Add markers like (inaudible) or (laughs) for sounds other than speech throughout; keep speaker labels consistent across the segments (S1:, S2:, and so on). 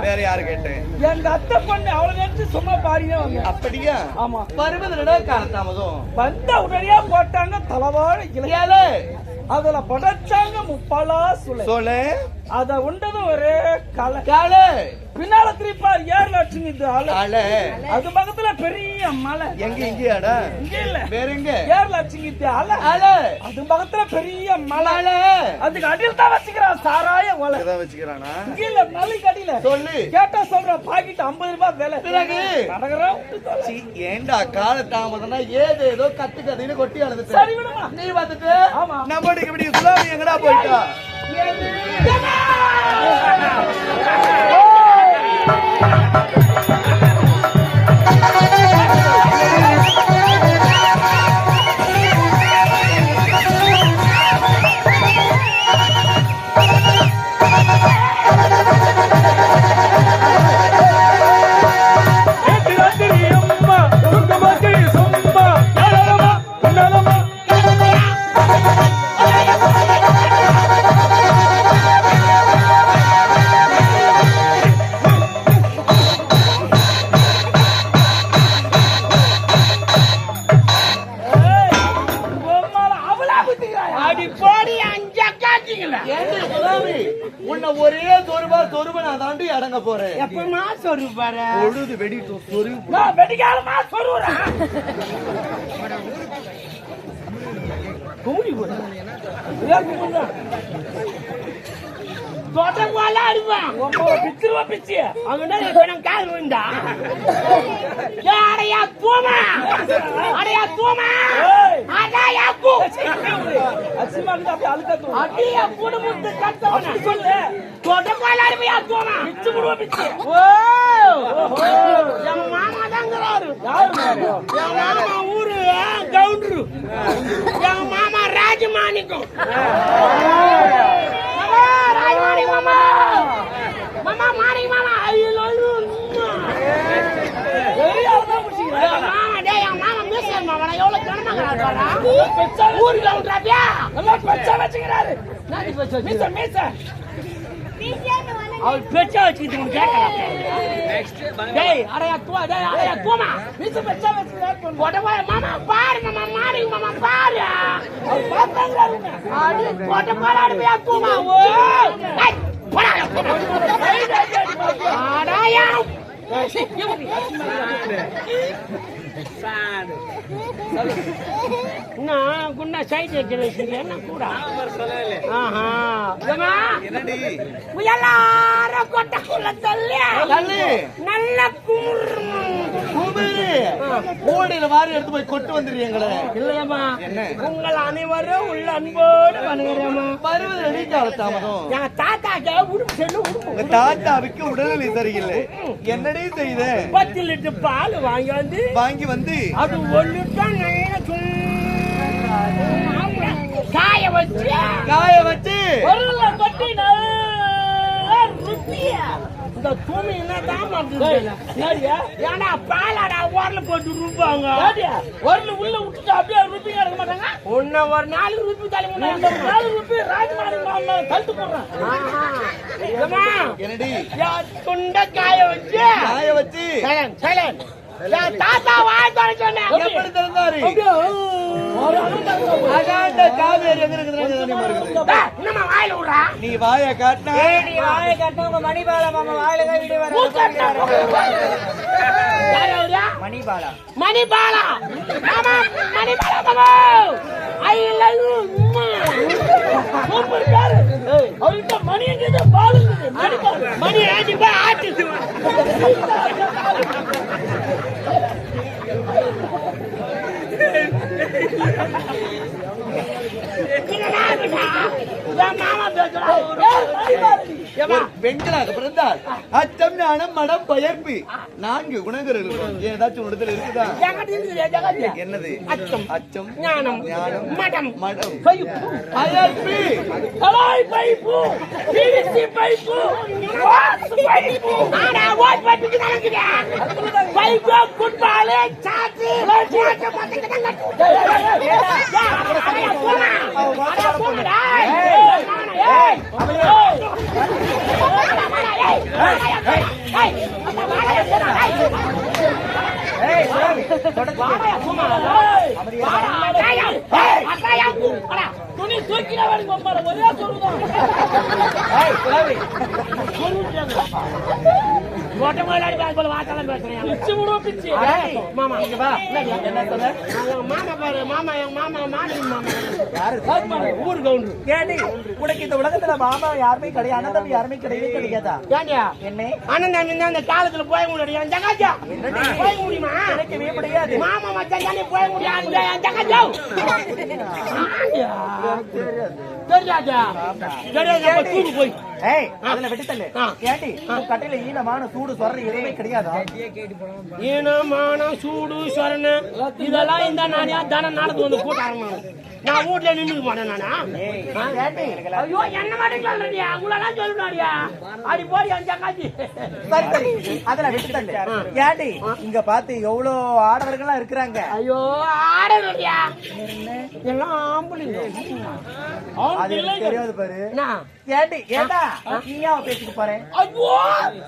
S1: வேற யாரு கேட்டேன்?
S2: எங்க அத்தை பொண்ணு அவளை நினைச்சு சும்மா பாடினே வந்தேன்
S1: அப்படியா?
S2: ஆமா.
S1: பருவதனடா காலத்தாமதம்
S2: வந்த உடனே போட்டாங்க தலவாழ
S1: ஏழு
S2: அதுல படைச்சாங்க முப்பாலா
S1: சொல்லு
S2: அத உண்டது ஒரே காலு. பின்னால திருப்பார் ஏர் லட்சுமி இது அலை அது பக்கத்துல பெரிய மலை
S1: எங்க இங்கயாடா
S2: இங்க இல்ல
S1: வேற எங்க
S2: ஏர் லட்சுமி இது அலை
S1: காலு
S2: அது பக்கத்துல பெரிய மலை
S1: காலு
S2: அதுக்கு அடியில் தான் வச்சுக்கிறான் சாராய ஒலை
S1: இதான் வச்சுக்கிறானா
S2: இங்க இல்ல மலைக்கு அடியில
S1: சொல்லு
S2: கேட்டா சொல்ற பாக்கெட் ஐம்பது ரூபாய் விலை
S1: பிறகு? சீ, ஏண்டா கால தாமதம்னா ஏது ஏதோ கத்து கொட்டி அழுதுட்டு
S2: சரி விடுமா
S1: நீ பார்த்துட்டு
S2: ஆமா.
S1: நம்ம இப்படி சுலாமி எங்கடா போயிட்டா
S2: அடி (laughs)
S1: அடங்க போறேன்
S2: எப்பமா சொல்லு பாரு.
S1: பொழுது வெடிட்டு சொருவு
S2: நான் வெடிக்காலமா சொல்லுறேன் கூடி போல அடிவான் பிச்சிருவா பிச்சு. அவன் இப்ப நான் கால் விழுந்தா. அடையா தூமா. அடையா தூமா. அடையா பூ அடியா குடும்பத்து கத்தவன சொல்லு. தோட்டம் போல அடிவையா தூமா பிச்சு விடுவா பிச்சு ஓ என் மாமா தாங்கிறாரு. என் மாமா ஊரு கவுண்டரு. என் மாமா ராஜமாணிக்கம். மாமா, ராஜமாணிக்கம் மாமா. மாமா மாணிக்க மாமா ஐயோ என் மாமா டேய் என் மாமா மீசன் மாமா நான் எவ்வளவு கனமாங்கிறாரு பெச்சா வச்சுக்கிறாரு மீச மீச அவர் பெச்சா வச்சுக்கிட்டு கேட்கலாம் டேய் தூ டேய் தூமா மீச பெச்சா வச்சுக்கிறாரு மாமா பாரு மாமா மாமா பாரு அவர் அடி பாரு தூமா ஓ போடா நான் குண்ணா சைட் வச்சிருக்கேன் கூட ஆஹா ஏம்மா? நல்ல
S1: வாரி எடுத்து போய் கொட்டு வந்துடுறீங்களே
S2: இல்லையம்மா உங்கள் அனைவரும் உள்ள அன்போடு வணங்குறேம்மா
S1: வருவது ரெடி தாமதம்
S2: தாத்தாக்கு உடம்பு செல்லு
S1: உங்க தாத்தாவுக்கு உடல்நிலை சரியில்லை என்னடி
S2: பத்து லிட்டர் பால் வாங்கி வந்து
S1: வாங்கி வந்து
S2: அது ஒண்ணு தான் காய வச்சு
S1: காய வச்சு
S2: நல்லா தூமி என்னதான் பண்ணுது ஏன்னா பாலாடா ஓரல போட்டு ரூபாங்க ஓரல உள்ள விட்டுட்டு அப்படியே மாட்டாங்க? உன்ன ஒரு நாலு ருப்பி தலை முன்னாடி நாலு ருப்பி ராஜமாரி கழுத்து போடுறேன்.
S1: என்னடி?
S2: துண்ட காய வச்சு.
S1: காய வச்சு.
S2: சைலன் சைலன் என் தாத்தா வாய் சொன்னேன்.
S1: காவேரி எங்க
S2: வாயில விடுறா?
S1: நீ வாய காட்டினா
S3: நீ வாயை கட்டின உங்க மணிபாலா மாமா வாயில தான் இடி வர
S2: மூக்கட்ட யார் அவரு?
S3: மணிபாலா.
S2: மணிபாலா! மாமா மணிபாலா மாமா! ஐ லவ் யூ சூப்பர் பேரு. அவர்கிட்ட மணி பால் போய் மாமா பேசுறா
S1: ஒரு பெண்களாக பிறந்தால் அச்சம் ஞானம் மடம் பயர்ப்பு நான்கு குணங்கள் ஏதாச்சும் ஒரு இடத்துல இருக்குதா என்னது
S2: அச்சம்.
S1: அச்சம்
S2: ஞானம்
S1: ஞானம்
S2: மடம்
S1: மடம்
S2: பைப்பு
S1: அயர்ப்பு
S2: கலாய் பைப்பு பிவிசி பைப்பு பைப்பு ஆனா வாஸ் பைப்புக்கு நடக்குதா பைப்பு குட்பால் சாத்து சாத்து மொத்தம் துணி தூக்கில வேணும் ஒரே சொல்லுதான் மொட்டை முதலாளி பேச போல பேசுறேன் பிச்சு விடுவோம் பிச்சு மாமா இங்க வா என்ன மாமா மாமா எங்க மாமா மாமி மாமா. ஊர் கவுண்டர்.
S3: ஏண்டி? உனக்கு இந்த உலகத்துல மாமா யாருமே கிடையாது. யாருமே கிடையவே கிடையாதா?
S2: ஏண்டியா
S3: என்ன?
S2: அண்ணன் தம்பி அந்த காலத்துல போய முடியும் ஜகாஜா. போய முடியுமா?
S3: கிடைக்கவே முடியாது.
S2: மாமா மச்சான் தானே போய முடியாது. ஜகாஜா. தெரியாதா. தெரியாதா? தூக்கு போய்.
S3: ஏய் அதுல விட்டு தள்ளு உன் கட்டையில ஈனமான சூடு சொல்ற எதுவுமே கிடையாதா?
S2: ஈனமான சூடு சொரண. இதெல்லாம் இந்த நானியா தானே வந்து நான் வீட்ல நின்னுக்க மாட்டேன் நானா? ஐயோ என்ன மாட்டேன் சொல்றியா உங்களெல்லாம் சொல்லணும்டியா அடி போடி அந்த காட்சி
S3: சரி சரி. அதுல விட்டு தள்ளு ஏண்டி இங்க பார்த்து எவ்வளவு ஆடவர்கள்லாம் இருக்கிறாங்க?
S2: ஐயோ ஆடணும்டியா எல்லாம் ஆம்பளைங்க.
S3: அது தெரியாது பாரு.
S2: என்ன?
S3: ஏண்டி ஏண்டா? பேசிட்டு போறேன்
S2: ஐயோ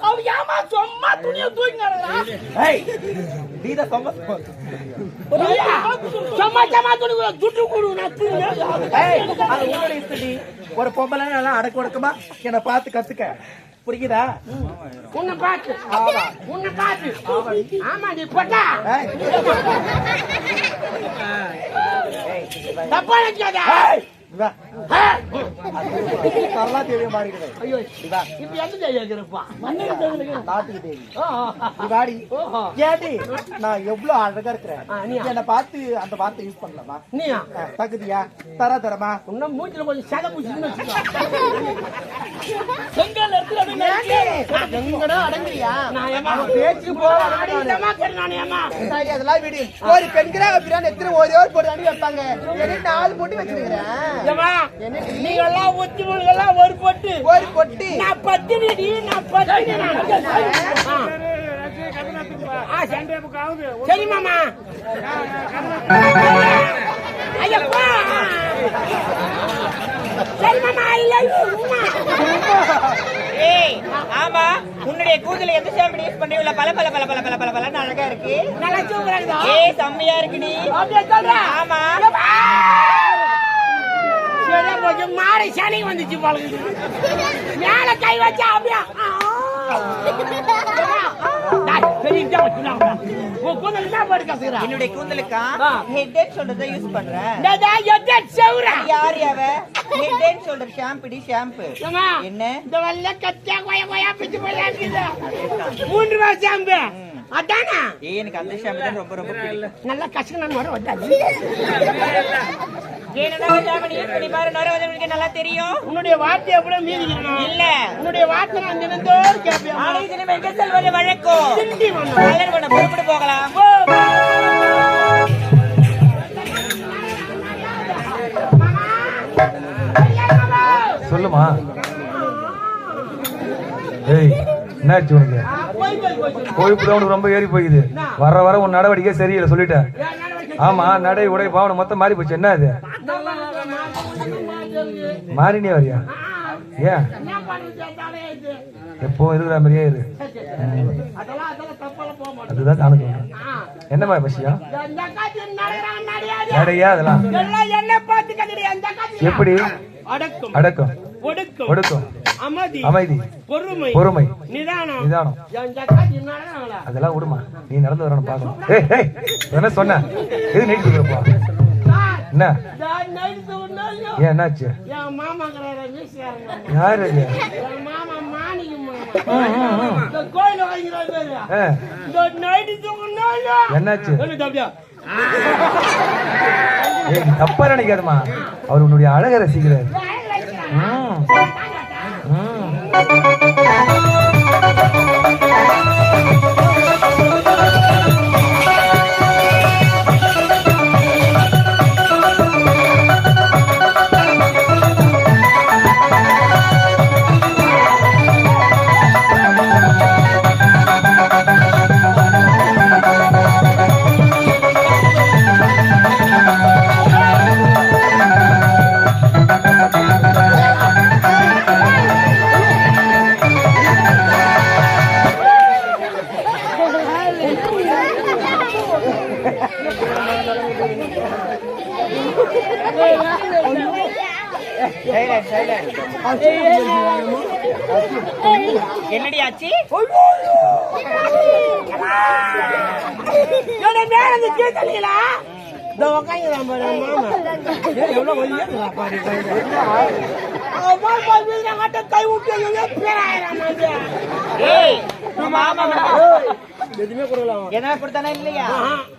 S2: அவ ஏமா சும்மா துணியை தூக்கி நடக்கிறா
S3: ஏய் நீதான் சொம்ப
S2: சும்மா சும்மா துணி துட்டு கொடு நான் தூங்க
S3: ஏய் அது உன்னோட இஷ்டடி. ஒரு பொம்பளை நல்லா அடக்க ஒடுக்கமா? என்ன பார்த்து கத்துக்க. புரியுதா?
S2: உன்னை பார்த்து. உன்னை பார்த்து. ஆமா. நீ போட்டா. தப்பா நினைக்காத.
S3: சரளா தேவிய மாறிடுவேன்
S2: ஐயோ இப்ப எந்த தெரியாதுப்பா
S3: நாட்டுக்கு தேவி. நீ வாடி
S2: ஓஹோ
S3: ஏடி நான் எவ்வளவு அழகா இருக்கிறேன்? என்ன பார்த்து அந்த வார்த்தை யூஸ் பண்ணலாமா?
S2: நீயா?
S3: ஆ, தகுதியா? தர தரமா?
S2: இன்னும் மூச்சில கொஞ்சம் சதை பூச்சின்னு செங்கல் எடுத்து அடங்குறியா? நான்
S3: பேச்சு
S2: ஏமா
S3: அதெல்லாம் விடு. ஒரு பெண்கிறாங்க பிரியாணி எத்தனை ஒரே ஒரு போட்டு அடி வைப்பாங்க? நாலு போட்டு வச்சிருக்கிறேன்.
S2: நீங்க எல்லாம் ஒத்தி எல்லாம் ஒரு பொட்டு
S3: ஒரு பொட்டி
S2: நான் பத்தினி நான் பத்தினி சரி. மாமா. ஐயப்பா! சரி மாமா
S4: ஏய் ஆமா உன்னுடைய கூதல எந்த ஷாம்பு யூஸ் பண்றீங்களா பல பல பல பல பல பல பலன்னு அழகா இருக்கு.
S2: நல்லா சூப்பரா இருக்குதா?
S4: ஏய் செம்மையா இருக்குடி
S2: அப்படியே சொல்றா?
S4: ஆமா.
S2: சரி கொஞ்சம் மாறி சனி வந்துச்சு பழகுது மேல கை வச்சா அப்படியா?
S4: என்னுடைய கூந்தலுக்கா. ஹெட் தான் யூஸ் பண்றேன் யார் யாவ? ஹெட் ஷோல்டர் ஷாம்புடி ஷாம்பு என்ன?
S2: இந்த கத்தியா கொய கொயா பிச்சு போய் மூன்று ரூபா ஷாம்பு அதானா?
S4: ஏய் எனக்கு அந்த ஷாம்பு தான் ரொம்ப ரொம்ப பிடிக்கும்.
S2: நல்லா கசக்கணும் வர வந்தாச்சு
S4: நல்லா தெரியும்?
S2: உன்னுடைய வார்த்தை எவ்வளவு மீறி
S4: இல்ல.
S2: உன்னுடைய வார்த்தை நான் தினந்தோறும் கேட்பேன்.
S4: ஆனா இது நம்ம எங்க செல்வது? வழக்கம்.
S2: திண்டி வந்தோம்.
S4: கலர் பண்ண புறப்பட்டு போகலாம்.
S5: சொல்லுமா? ஏய் என்ன என்னாச்சு உனக்கு?
S2: ஆ, போய் போய் போய் சொல்லு.
S5: கொழுப்பு தான் உனக்கு ரொம்ப ஏறி போகுது வர வர உன் நடவடிக்கை சரியில்லை சொல்லிட்டேன்? ஆமா நடை உடை பாவனை மொத்தம் மாறி போச்சு. என்ன அது. மாறினே வரியா? ஏன்? எப்போ இருக்கிற மாதிரியே இரு. அதுதான் நானும் சொல்றேன்.
S2: ஆ,
S5: என்னம்மா விஷயம். நடையா அதெல்லாம்? எப்படி?
S2: அடக்கம். ஒடுக்கம். அமைதி
S5: அமைதி
S2: பொறுமை
S5: பொறுமை
S2: நிதானம்.
S5: நிதானம். அதெல்லாம் விடுமா. நீ நடந்து வரணும் பார்க்கணும். ஏய் என்ன சொன்ன? எது நீட்டு
S2: சார்,
S5: என்ன? ஏன் என்னாச்சு? யாரு என்னாச்சு? தப்பா நினைக்காதம்மா. அவர் உன்னுடைய அழகை ரசிக்கிறார்.
S4: 嗯。嗯。என்னடி ஆச்சு?
S2: மேல இருந்து கேட்கலீங்களா இந்த உக்காந்துதான் பாரு மாமா. ஏய், எவ்வளவு வலியா பாரு கை விட்டு பேராயிரம்
S4: மாமா
S2: எதுவுமே கொடுக்கலாம்.
S4: என்ன கொடுத்தானே இல்லையா?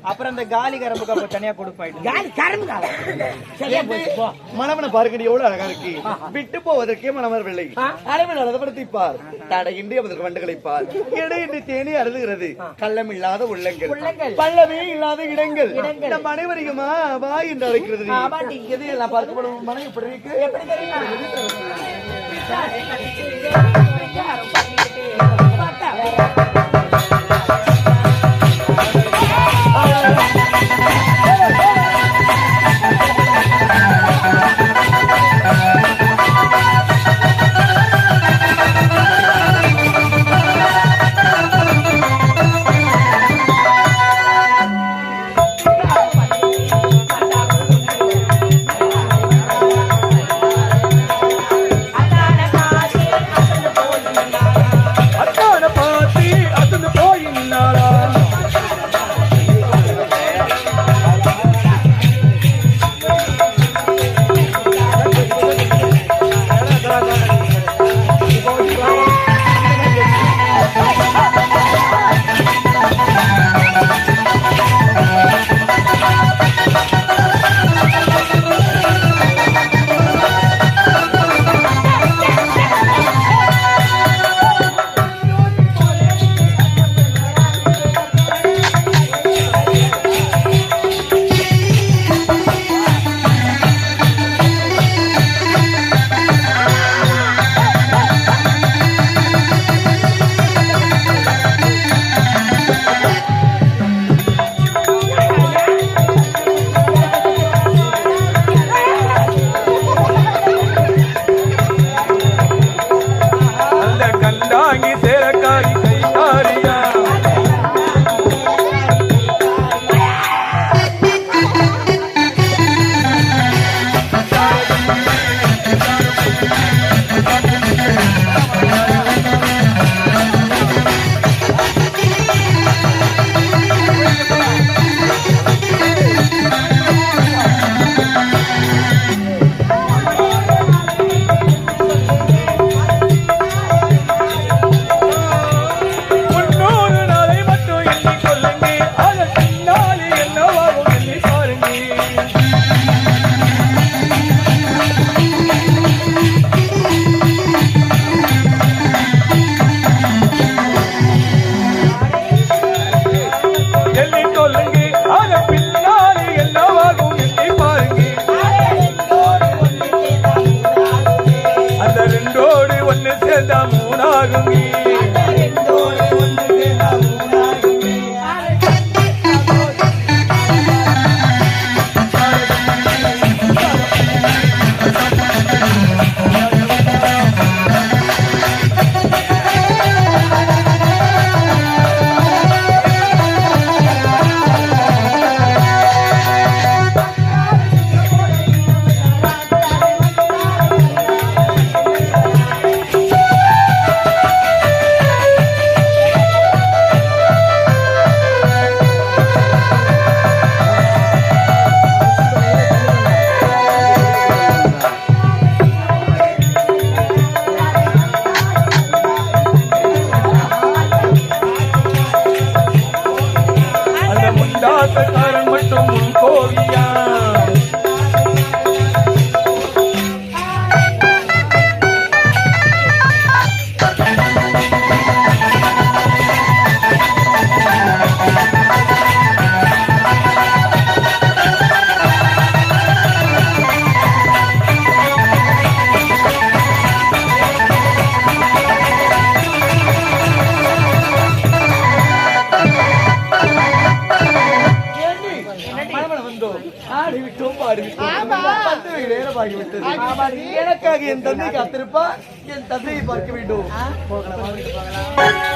S4: அப்புறம் இந்த காலி கரம்புக்கு அப்புறம் தனியா கொடுப்பாயிட்டு
S2: யாரு கரம்பு
S1: மணவன பார்க்கடி எவ்வளவு அழகா இருக்கு. விட்டு போவதற்கே மனம் வரவில்லை அரைவன் நடத்தப்படுத்தி பார் தடையின்றி அவதற்கு வண்டுகளை பார் இடையின்றி தேனி அருதுகிறது கள்ளம் இல்லாத உள்ளங்கள். பள்ளமே இல்லாத இடங்கள். நம் அனைவரையுமா வா என்று அழைக்கிறது எது எல்லாம் பார்க்கப்படும் மனம் எப்படி இருக்கு?
S2: அத்தா
S1: கொண்டாங்கி ஒன்று கேட்டாலும் என் தந்தை காத்திருப்பா என் தந்தையை பார்க்க வேண்டும். போகலாம்.